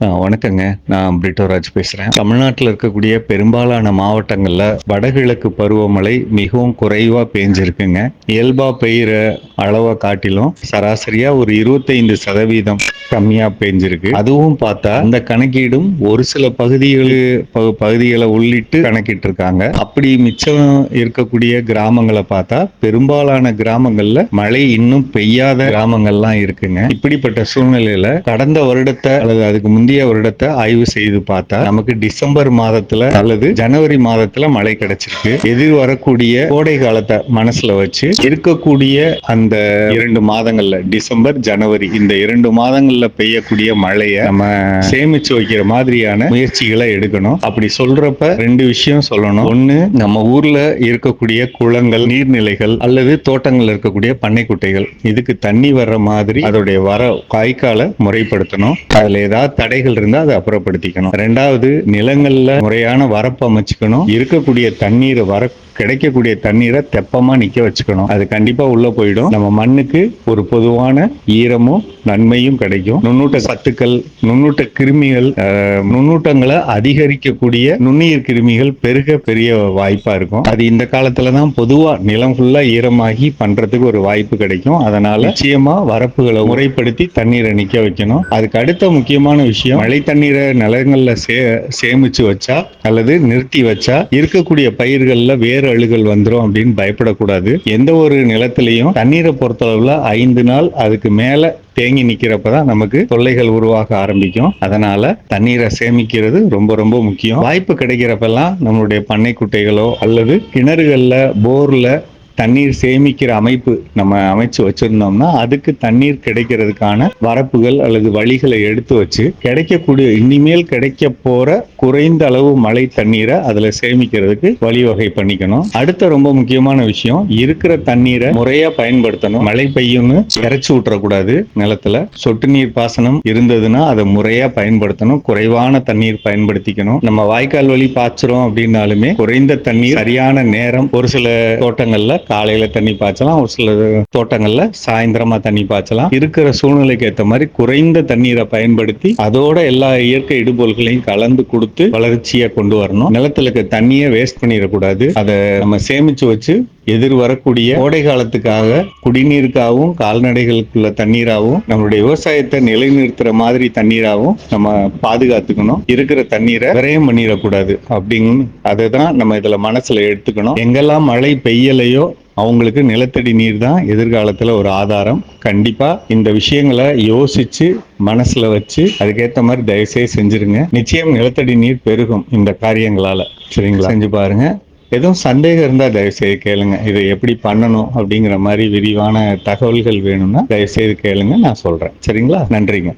வணக்கங்க. நான் பிரிட்டோராஜ் பேசுகிறேன் தமிழ்நாட்டில் இருக்கக்கூடிய பெரும்பாலான மாவட்டங்களில் வடகிழக்கு பருவமழை மிகவும் குறைவாக பெஞ்சிருக்குங்க. இயல்பாக பெய்கிற அளவை காட்டிலும் சராசரியாக ஒரு இருபத்தைந்து சதவீதம் கம்மியா பெஞ்சிருக்கு. அதுவும் பார்த்தா அந்த கணக்கீடும் ஒரு சில பகுதிகள் பகுதிகளை உள்ளிட்டு கணக்கிட்டு இருக்காங்க அப்படி மிச்சம் இருக்கக்கூடிய கிராமங்களை பார்த்தா பெரும்பாலான கிராமங்கள்ல மழை இன்னும் பெய்யாத கிராமங்கள்லாம் இருக்குங்க. இப்படிப்பட்ட சூழ்நிலையில கடந்த வருடத்தை அல்லது அதுக்கு முந்தைய வருடத்தை ஆய்வு செய்து பார்த்தா நமக்கு டிசம்பர் மாதத்துல அல்லது ஜனவரி மாதத்துல மழை கிடைச்சிருக்கு. எதிர் வரக்கூடிய கோடை காலத்தை மனசுல வச்சு இருக்கக்கூடிய அந்த இரண்டு மாதங்கள்ல டிசம்பர் ஜனவரி இந்த இரண்டு மாதங்கள்ல பெய்யக்கூடிய மழையை நம்ம சேமிச்சு வைக்கிற மாதிரியான முயற்சிகளை எடுக்கணும். அப்படி சொல்றப்ப ரெண்டு விஷயம் சொல்லணும். ஒண்ணு நம்ம ஊர்ல இருக்கக்கூடிய குளங்கள் நீர்நிலைகள் அல்லது தோட்டங்கள்ல இருக்கக்கூடிய பண்ணை குட்டைகள் இதுக்கு தண்ணி வர்ற மாதிரி அதோடைய வர காய்க்கால முறைப்படுத்தணும். அதுல ஏதாவது தடைகள் இருந்தா அதை அப்புறப்படுத்திக்கணும். ரெண்டாவது நிலங்கள்ல முறையான வரப்பு அமைச்சுக்கணும். இருக்கக்கூடிய தண்ணீரை வர கிடைக்கக்கூடிய தண்ணீரை தெப்பமா நிக்க வச்சுக்கணும். அது கண்டிப்பா உள்ள போயிடும். நம்ம மண்ணுக்கு ஒரு பொதுவான ஈரமும் நன்மையும் கிடைக்கும். நுண்ணூட்ட சத்துக்கள் நுண்ணூட்ட கிருமிகள் நுண்ணூட்டங்களை அதிகரிக்கக்கூடிய நுண்ணுயிர் கிருமிகள் பெருக பெரிய வாய்ப்பா இருக்கும். அது இந்த காலத்தில் தான் பொதுவா நிலம் ஃபுல்லா ஈரமாகி பண்றதுக்கு ஒரு வாய்ப்பு கிடைக்கும். அதனால நிச்சயமா வரப்புகளை முறைப்படுத்தி தண்ணீரை நிக்க வைக்கணும். அதுக்கு அடுத்த முக்கியமான விஷயம் மழை தண்ணீரை நிலங்கள்ல சே சேமிச்சு வச்சா அல்லது நிறுத்தி வச்சா இருக்கக்கூடிய பயிர்கள்ல வேறு அழுகல் வந்துரும் அப்படின்னு பயப்படக்கூடாது. எந்த ஒரு நிலத்திலையும் தண்ணீரை பொறுத்தளவுல ஐந்து நாள் அதுக்கு மேல தேங்கி நிக்கிறப்ப தான் நமக்கு தொல்லைகள் உருவாக ஆரம்பிக்கும். அதனால தண்ணீரை சேமிக்கிறது ரொம்ப ரொம்ப முக்கியம். வாய்ப்பு கிடைக்கிறப்பெல்லாம் நம்மளுடைய பண்ணை குட்டைகளோ அல்லது கிணறுகள்ல போர்ல தண்ணீர் சேமிக்கிற அமைப்பு நம்ம அமைச்சு வச்சிருந்தோம்னா அதுக்கு தண்ணீர் கிடைக்கிறதுக்கான வரப்புகள் அல்லது வழிகளை எடுத்து வச்சு கிடைக்கக்கூடிய இனிமேல் கிடைக்க போற குறைந்த அளவு மழை தண்ணீரை அதுல சேமிக்கிறதுக்கு வழிவகை பண்ணிக்கணும். அடுத்த ரொம்ப முக்கியமான விஷயம் இருக்கிற தண்ணீரை முறையா பயன்படுத்தணும். மழை பெய்யும்னு இறைச்சி விட்டுறக்கூடாது நிலத்துல. சொட்டு நீர் பாசனம் இருந்ததுன்னா அதை முறையா பயன்படுத்தணும். குறைவான தண்ணீர் பயன்படுத்திக்கணும். நம்ம வாய்க்கால் வழி பாய்ச்சுறோம் அப்படின்னாலுமே குறைந்த தண்ணீர் சரியான நேரம் ஒரு சில தோட்டங்கள்ல காலையில தண்ணி பாய்ச்சலாம். ஒரு சில தோட்டங்கள்ல சாயந்தரமா தண்ணி பாய்ச்சலாம். இருக்கிற சூழ்நிலைக்கு ஏத்த மாதிரி குறைந்த தண்ணீரை பயன்படுத்தி அதோட எல்லா இயற்கை இடுபொருள்களையும் கலந்து கொடுத்து வளர்ச்சியை கொண்டு வரணும். நிலத்துல இருக்க தண்ணியை வேஸ்ட் பண்ணிடக்கூடாது. அதை நம்ம சேமிச்சு வச்சு எதிர் வரக்கூடிய கோடை காலத்துக்காக குடிநீருக்காகவும் கால்நடைகளுக்குள்ள தண்ணீராகவும் நம்மளுடைய விவசாயத்தை நிலைநிறுத்துற மாதிரி தண்ணீராகவும் நம்ம பாதுகாத்துக்கணும். இருக்கிற தண்ணீரை விரயம் பண்ணிடக்கூடாது அப்படின்னு அதை தான் நம்ம இதுல மனசுல எடுத்துக்கணும். எங்கெல்லாம் மழை பெய்யலையோ அவங்களுக்கு நிலத்தடி நீர் தான் எதிர்காலத்துல ஒரு ஆதாரம். கண்டிப்பா இந்த விஷயங்களை யோசிச்சு மனசுல வச்சு அதுக்கேத்த மாதிரி தயவுசெய்து செஞ்சிருங்க. நிச்சயம் நிலத்தடி நீர் பெருகும் இந்த காரியங்களால. சரிங்களா? செஞ்சு பாருங்க. எதுவும் சந்தேகம் இருந்தால் தயவுசெய்து கேளுங்க. இதை எப்படி பண்ணணும் அப்படிங்கிற மாதிரி விரிவான தகவல்கள் வேணும்னா தயவுசெய்து கேளுங்க நான் சொல்கிறேன் சரிங்களா? நன்றிங்க.